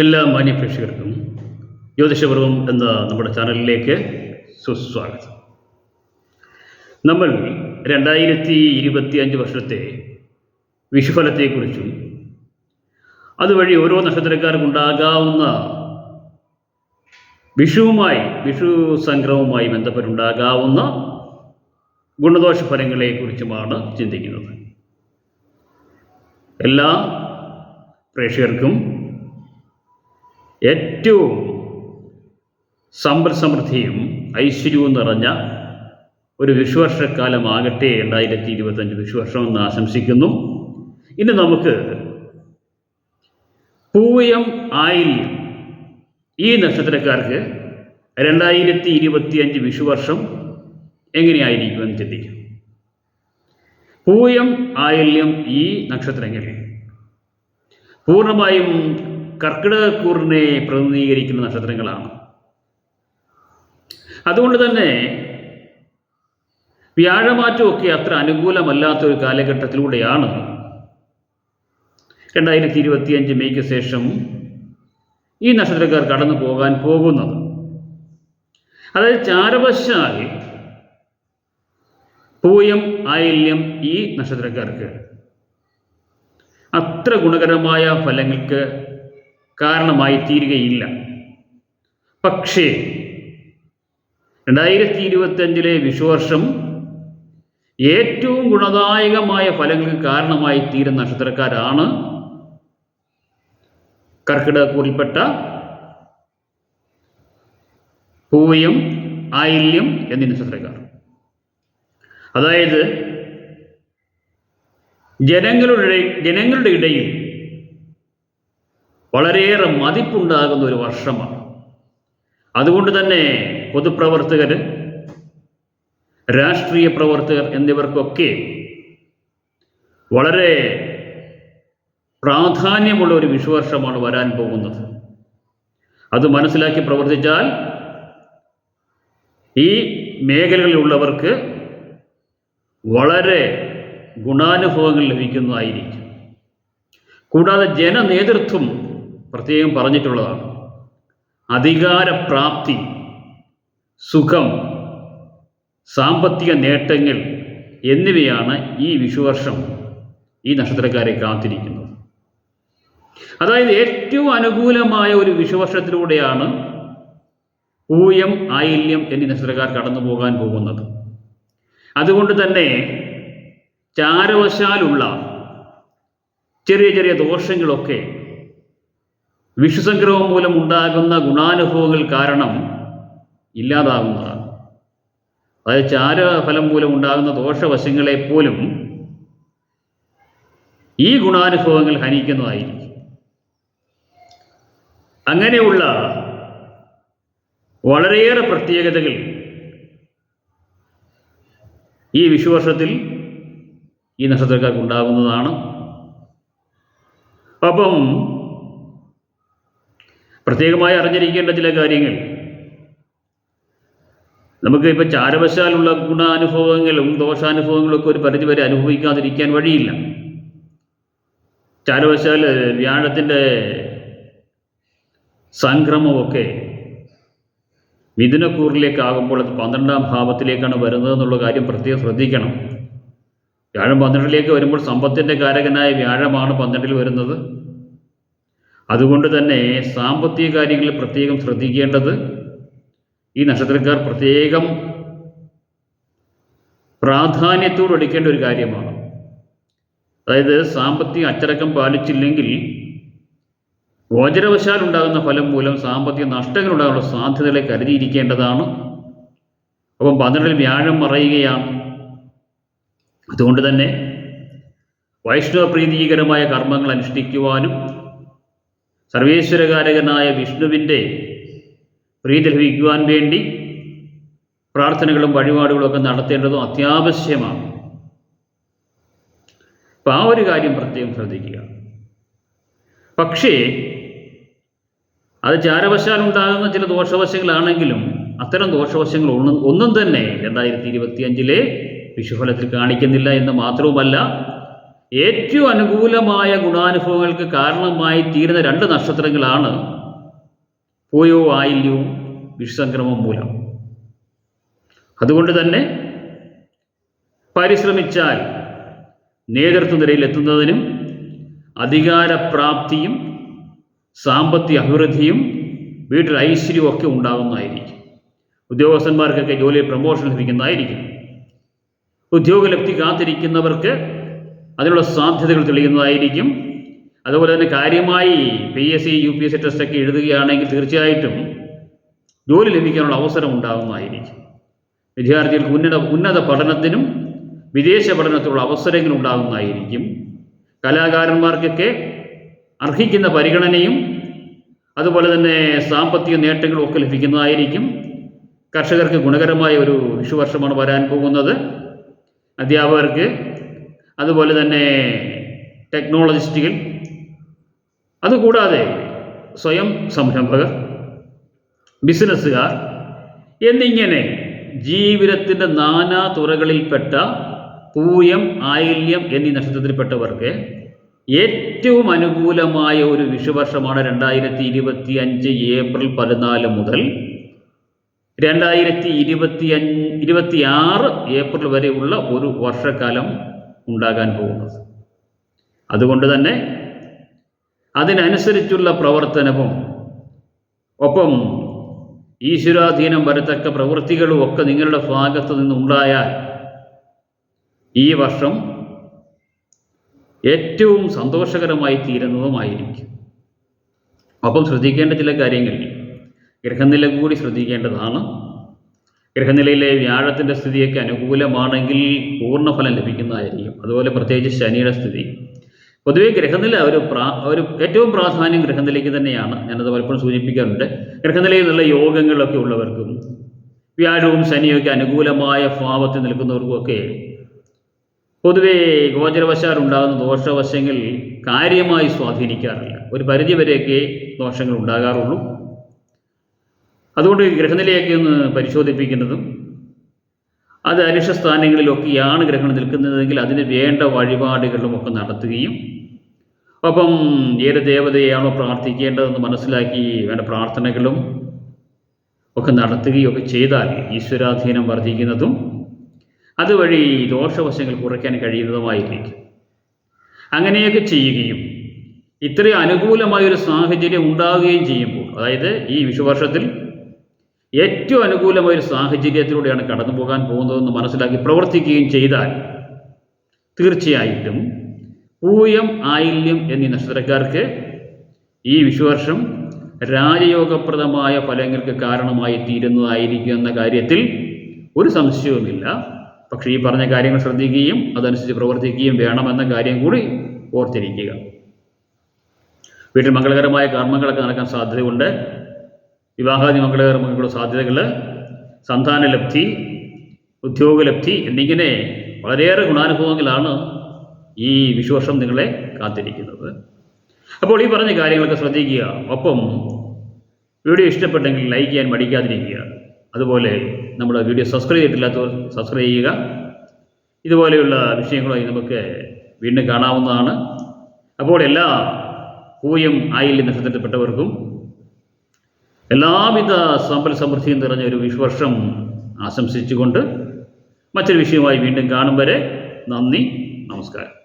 എല്ലാ മാന്യപ്രേക്ഷകർക്കും ജ്യോതിഷപർവം എന്ന നമ്മുടെ ചാനലിലേക്ക് സുസ്വാഗതം. നമ്മൾ രണ്ടായിരത്തി ഇരുപത്തി അഞ്ച് വർഷത്തെ വിഷുഫലത്തെക്കുറിച്ചും അതുവഴി ഓരോ നക്ഷത്രക്കാർക്കുണ്ടാകാവുന്ന വിഷുവുമായി വിഷു സംക്രമവുമായി ബന്ധപ്പെട്ടുണ്ടാകാവുന്ന ഗുണദോഷ ഫലങ്ങളെക്കുറിച്ചുമാണ് ചിന്തിക്കുന്നത്. എല്ലാ പ്രേക്ഷകർക്കും ഏറ്റവും സമ്പൽ സമൃദ്ധിയും ഐശ്വര്യവും നിറഞ്ഞ ഒരു വിഷുവർഷക്കാലമാകട്ടെ രണ്ടായിരത്തി ഇരുപത്തഞ്ച് വിഷുവർഷം എന്ന് ആശംസിക്കുന്നു. ഇനി നമുക്ക് പൂയം ആയില്യം ഈ നക്ഷത്രക്കാർക്ക് രണ്ടായിരത്തി ഇരുപത്തിയഞ്ച് വിഷുവർഷം എങ്ങനെയായിരിക്കുമെന്ന് ചിന്തിക്കാം. പൂയം ആയില്യം ഈ നക്ഷത്രങ്ങളിൽ പൂർണമായും കർക്കിടകക്കൂറിനെ പ്രതിനിധീകരിക്കുന്ന നക്ഷത്രങ്ങളാണ്. അതുകൊണ്ട് തന്നെ വ്യാഴമാറ്റമൊക്കെ അത്ര അനുകൂലമല്ലാത്ത ഒരു കാലഘട്ടത്തിലൂടെയാണ്. രണ്ടായിരത്തി ഇരുപത്തിയഞ്ച് മെയ്ക്ക് ശേഷം ഈ നക്ഷത്രക്കാർ കടന്നു പോകാൻ പോകുന്നത്. അതായത് ചാരവശാൽ പൂയം ആയില്യം ഈ നക്ഷത്രക്കാർക്ക് അത്ര ഗുണകരമായ ഫലങ്ങൾക്ക് കാരണമായി തീരുകയില്ല. പക്ഷേ രണ്ടായിരത്തി ഇരുപത്തഞ്ചിലെ വിഷുവർഷം ഏറ്റവും ഗുണദായകമായ ഫലങ്ങൾക്ക് കാരണമായി തീരുന്ന നക്ഷത്രക്കാരാണ് കർക്കിടകൂറിൽപ്പെട്ട പൂയം ആയില്യം എന്നീ നക്ഷത്രക്കാർ. അതായത് ജനങ്ങളുടെ ജനങ്ങളുടെ ഇടയിൽ വളരെയേറെ മതിപ്പുണ്ടാകുന്ന ഒരു വർഷമാണ്. അതുകൊണ്ട് തന്നെ പൊതുപ്രവർത്തകർ രാഷ്ട്രീയ പ്രവർത്തകർ എന്നിവർക്കൊക്കെ വളരെ പ്രാധാന്യമുള്ള ഒരു വിഷുവർഷമാണ് വരാൻ പോകുന്നത്. അത് മനസ്സിലാക്കി പ്രവർത്തിച്ചാൽ ഈ മേഖലകളിലുള്ളവർക്ക് വളരെ ഗുണാനുഭവങ്ങൾ ലഭിക്കുന്നതായിരിക്കും. കൂടാതെ ജനനേതൃത്വം പ്രത്യേകം പറഞ്ഞിട്ടുള്ളതാണ്. അധികാരപ്രാപ്തി സുഖം സാമ്പത്തിക നേട്ടങ്ങൾ എന്നിവയാണ് ഈ വിഷുവർഷം ഈ നക്ഷത്രക്കാരെ കാത്തിരിക്കുന്നത്. അതായത് ഏറ്റവും അനുകൂലമായ ഒരു വിഷുവർഷത്തിലൂടെയാണ് പൂയം ആയില്യം എന്നീ നക്ഷത്രക്കാർ കടന്നു പോകാൻ പോകുന്നത്. അതുകൊണ്ട് തന്നെ ചാരവശാലുള്ള ചെറിയ ചെറിയ ദോഷങ്ങളൊക്കെ വിഷുസംക്രമം മൂലം ഉണ്ടാകുന്ന ഗുണാനുഭവങ്ങൾ കാരണം ഇല്ലാതാകുന്നതാണ്. അതായത് ചാരഫലം മൂലം ഉണ്ടാകുന്ന ദോഷവശങ്ങളെ പോലും ഈ ഗുണാനുഭവങ്ങൾ ഹനിക്കുന്നതായിരിക്കും. അങ്ങനെയുള്ള വളരെയേറെ പ്രത്യേകതകൾ ഈ വിഷുവർഷത്തിൽ ഈ നക്ഷത്രക്കാർക്ക് ഉണ്ടാകുന്നതാണ്. അപ്പം പ്രത്യേകമായി അറിഞ്ഞിരിക്കേണ്ട ചില കാര്യങ്ങൾ. നമുക്ക് ഇപ്പോൾ ചാരവശാലുള്ള ഗുണാനുഭവങ്ങളും ദോഷാനുഭവങ്ങളും ഒക്കെ ഒരു പരിധിവരെ അനുഭവിക്കാതിരിക്കാൻ വഴിയില്ല. ചാരവശാൽ വ്യാഴത്തിന്റെ സംക്രമമൊക്കെ മിഥുനക്കൂറിലേക്കാകുമ്പോൾ അത് പന്ത്രണ്ടാം ഭാവത്തിലേക്കാണ് വരുന്നത് എന്നുള്ള കാര്യം പ്രത്യേകം ശ്രദ്ധിക്കണം. വ്യാഴം പന്ത്രണ്ടിലേക്ക് വരുമ്പോൾ സമ്പത്തിന്റെ കാരകനായ വ്യാഴമാണ് പന്ത്രണ്ടിൽ വരുന്നത്. അതുകൊണ്ട് തന്നെ സാമ്പത്തിക കാര്യങ്ങളിൽ പ്രത്യേകം ശ്രദ്ധിക്കേണ്ടത് ഈ നക്ഷത്രക്കാർ പ്രത്യേകം പ്രാധാന്യത്തോട് എടുക്കേണ്ട ഒരു കാര്യമാണ്. അതായത് സാമ്പത്തിക അച്ചടക്കം പാലിച്ചില്ലെങ്കിൽ ഗോചരവശാൽ ഉണ്ടാകുന്ന ഫലം മൂലം സാമ്പത്തിക നഷ്ടങ്ങൾ ഉണ്ടാകാനുള്ള സാധ്യതകളെ കരുതിയിരിക്കേണ്ടതാണ്. അപ്പം പന്ത്രണ്ടിൽ വ്യാഴം മറയുകയാണ്. അതുകൊണ്ട് തന്നെ വൈഷ്ണവ പ്രീതികരമായ കർമ്മങ്ങൾ അനുഷ്ഠിക്കുവാനും സർവേശ്വരകാരകനായ വിഷ്ണുവിന്റെ പ്രീതി ലഭിക്കുവാൻ വേണ്ടി പ്രാർത്ഥനകളും വഴിപാടുകളൊക്കെ നടത്തേണ്ടതും അത്യാവശ്യമാണ്. അപ്പം ആ ഒരു കാര്യം പ്രത്യേകം ശ്രദ്ധിക്കുക. പക്ഷേ അത് ചാരവശാൽ ഉണ്ടാകുന്ന ചില ദോഷവശങ്ങളാണെങ്കിലും അത്തരം ദോഷവശങ്ങൾ ഒന്നും ഒന്നും തന്നെ രണ്ടായിരത്തി ഇരുപത്തി അഞ്ചിലെ വിഷുഫലത്തിൽ കാണിക്കുന്നില്ല എന്ന് മാത്രവുമല്ല ഏറ്റവും അനുകൂലമായ ഗുണാനുഭവങ്ങൾക്ക് കാരണമായി തീരുന്ന രണ്ട് നക്ഷത്രങ്ങളാണ് പോയോ ആയില്യവും വിഷസംക്രമം മൂലം. അതുകൊണ്ട് തന്നെ പരിശ്രമിച്ചാൽ നേതൃത്വ നിരയിൽ എത്തുന്നതിനും അധികാരപ്രാപ്തിയും സാമ്പത്തിക അഭിവൃദ്ധിയും വീട്ടിൽ ഐശ്വര്യവും ഒക്കെ ഉണ്ടാകുന്നതായിരിക്കും. ഉദ്യോഗസ്ഥന്മാർക്കൊക്കെ ജോലിയിൽ പ്രമോഷൻ ലഭിക്കുന്നതായിരിക്കും. ഉദ്യോഗലബ്ധി കാത്തിരിക്കുന്നവർക്ക് അതിനുള്ള സാധ്യതകൾ തെളിയുന്നതായിരിക്കും. അതുപോലെ തന്നെ കാര്യമായി P S C U P S C ടെസ്റ്റൊക്കെ എഴുതുകയാണെങ്കിൽ തീർച്ചയായിട്ടും ജോലി ലഭിക്കാനുള്ള അവസരം ഉണ്ടാകുന്നതായിരിക്കും. വിദ്യാർത്ഥികൾക്ക് ഉന്നത ഉന്നത പഠനത്തിനും വിദേശ പഠനത്തിനുള്ള അവസരങ്ങൾ ഉണ്ടാകുന്നതായിരിക്കും. കലാകാരന്മാർക്കൊക്കെ അർഹിക്കുന്ന പരിഗണനയും അതുപോലെ തന്നെ സാമ്പത്തിക നേട്ടങ്ങളും ഒക്കെ ലഭിക്കുന്നതായിരിക്കും. കർഷകർക്ക് ഗുണകരമായ ഒരു വിഷുവർഷമാണ് വരാൻ പോകുന്നത്. അധ്യാപകർക്ക് അതുപോലെ തന്നെ ടെക്നോളജിസ്റ്റുകൾ അതുകൂടാതെ സ്വയം സംരംഭകർ ബിസിനസ്സുകാർ എന്നിങ്ങനെ ജീവിതത്തിന്റെ നാനാ തുറകളിൽപ്പെട്ട പൂയം ആയില്യം എന്നീ നക്ഷത്രത്തിൽപ്പെട്ടവർക്ക് ഏറ്റവും അനുകൂലമായ ഒരു വിഷുവർഷമാണ് രണ്ടായിരത്തി ഇരുപത്തി അഞ്ച് ഏപ്രിൽ പതിനാല് മുതൽ രണ്ടായിരത്തി ഇരുപത്തി അഞ്ച് ഇരുപത്തി ആറ് ഏപ്രിൽ വരെയുള്ള ഒരു വർഷക്കാലം ഉണ്ടാകാൻ പോകുന്നത്. അതുകൊണ്ട് തന്നെ അതിനനുസരിച്ചുള്ള പ്രവർത്തനവും ഒപ്പം ഈശ്വരാധീനം വരത്തക്ക പ്രവൃത്തികളും ഒക്കെ നിങ്ങളുടെ ഭാഗത്തു നിന്നുണ്ടായാൽ ഈ വർഷം ഏറ്റവും സന്തോഷകരമായി തീരുന്നതുമായിരിക്കും. ഒപ്പം ശ്രദ്ധിക്കേണ്ട ചില കാര്യങ്ങൾ. ഗ്രഹനില കൂടി ശ്രദ്ധിക്കേണ്ടതാണ്. ഗ്രഹനിലയിലെ വ്യാഴത്തിന്റെ സ്ഥിതിയൊക്കെ അനുകൂലമാണെങ്കിൽ പൂർണഫലം ലഭിക്കുന്നതായിരിക്കും. അതുപോലെ പ്രത്യേകിച്ച് ശനിയുടെ സ്ഥിതി. പൊതുവേ ഗ്രഹനില ഒരു പ്രാ ഒരു ഏറ്റവും പ്രാധാന്യം ഗ്രഹനിലയ്ക്ക് തന്നെയാണ്. ഞാനത് പലപ്പോഴും സൂചിപ്പിക്കാറുണ്ട്. ഗ്രഹനിലയിൽ നിന്നുള്ള യോഗങ്ങളൊക്കെ ഉള്ളവർക്കും വ്യാഴവും ശനിയൊക്കെ അനുകൂലമായ ഭാവത്തിൽ നിൽക്കുന്നവർക്കുമൊക്കെ പൊതുവേ ഗോചരവശാൽ ഉണ്ടാകുന്ന ദോഷവശങ്ങൾ കാര്യമായി സ്വാധീനിക്കാറില്ല. ഒരു പരിധി പരിധിവരെയൊക്കെ ദോഷങ്ങൾ ഉണ്ടാകാറുള്ളൂ. അതുകൊണ്ട് ഗ്രഹനിലയൊക്കെ ഒന്ന് പരിശോധിപ്പിക്കുന്നതും അത് അരിഷ സ്ഥാനങ്ങളിലൊക്കെയാണ് ഗ്രഹണം നിൽക്കുന്നതെങ്കിൽ അതിന് വേണ്ട വഴിപാടുകളും ഒക്കെ നടത്തുകയും ഒപ്പം ഏത് ദേവതയാണോ പ്രാർത്ഥിക്കേണ്ടതെന്ന് മനസ്സിലാക്കി വേണ്ട പ്രാർത്ഥനകളും ഒക്കെ നടത്തുകയും ഒക്കെ ചെയ്താൽ ഈശ്വരാധീനം വർദ്ധിക്കുന്നതും അതുവഴി ദോഷവശങ്ങൾ കുറയ്ക്കാൻ കഴിയുന്നതുമായിരിക്കും. അങ്ങനെയൊക്കെ ചെയ്യുകയും ഇത്രയും അനുകൂലമായൊരു സാഹചര്യം ഉണ്ടാവുകയും ചെയ്യുമ്പോൾ അതായത് ഈ വിഷുവർഷത്തിൽ ഏറ്റവും അനുകൂലമായ ഒരു സാഹചര്യത്തിലൂടെയാണ് കടന്നു പോകാൻ പോകുന്നതെന്ന് മനസ്സിലാക്കി പ്രവർത്തിക്കുകയും ചെയ്താൽ തീർച്ചയായിട്ടും പൂയം ആയില്യം എന്നീ നക്ഷത്രക്കാർക്ക് ഈ വിഷുവർഷം രാജയോഗപ്രദമായ ഫലങ്ങൾക്ക് കാരണമായി തീരുന്നതായിരിക്കും എന്ന കാര്യത്തിൽ ഒരു സംശയവുമില്ല. പക്ഷേ ഈ പറഞ്ഞ കാര്യങ്ങൾ ശ്രദ്ധിക്കുകയും അതനുസരിച്ച് പ്രവർത്തിക്കുകയും വേണമെന്ന കാര്യം കൂടി ഓർത്തിരിക്കുക. വീട്ടിൽ മംഗളകരമായ കർമ്മങ്ങളൊക്കെ നടക്കാൻ സാധ്യതയുണ്ട്. വിവാഹാദി മംഗളകർമ്മങ്ങളുടെ സാധ്യതകൾ സന്താനലബ്ധി ഉദ്യോഗലബ്ധി എന്നിങ്ങനെ വളരെയേറെ ഗുണാനുഭവങ്ങളാണ് ഈ വിശ്വർഷം നിങ്ങളെ കാത്തിരിക്കുന്നത്. അപ്പോൾ ഈ പറഞ്ഞ കാര്യങ്ങളൊക്കെ ശ്രദ്ധിക്കുക. ഒപ്പം വീഡിയോ ഇഷ്ടപ്പെട്ടെങ്കിൽ ലൈക്ക് ചെയ്യാൻ മടിക്കാതിരിക്കുക. അതുപോലെ നമ്മുടെ വീഡിയോ സബ്സ്ക്രൈബ് ചെയ്തിട്ടില്ലാത്തവർ സബ്സ്ക്രൈബ് ചെയ്യുക. ഇതുപോലെയുള്ള വിഷയങ്ങളുമായി നമുക്ക് വീണ്ടും കാണാവുന്നതാണ്. അപ്പോൾ എല്ലാ പൂയം ആയില്യ നക്ഷത്രത്തിൽപ്പെട്ടവർക്കും എല്ലാവിധ സമ്പൽ സമൃദ്ധിയും നിറഞ്ഞ ഒരു വിശ്വർഷം ആശംസിച്ചുകൊണ്ട് മറ്റൊരു വിഷയവുമായി വീണ്ടും കാണും വരെ നന്ദി നമസ്കാരം.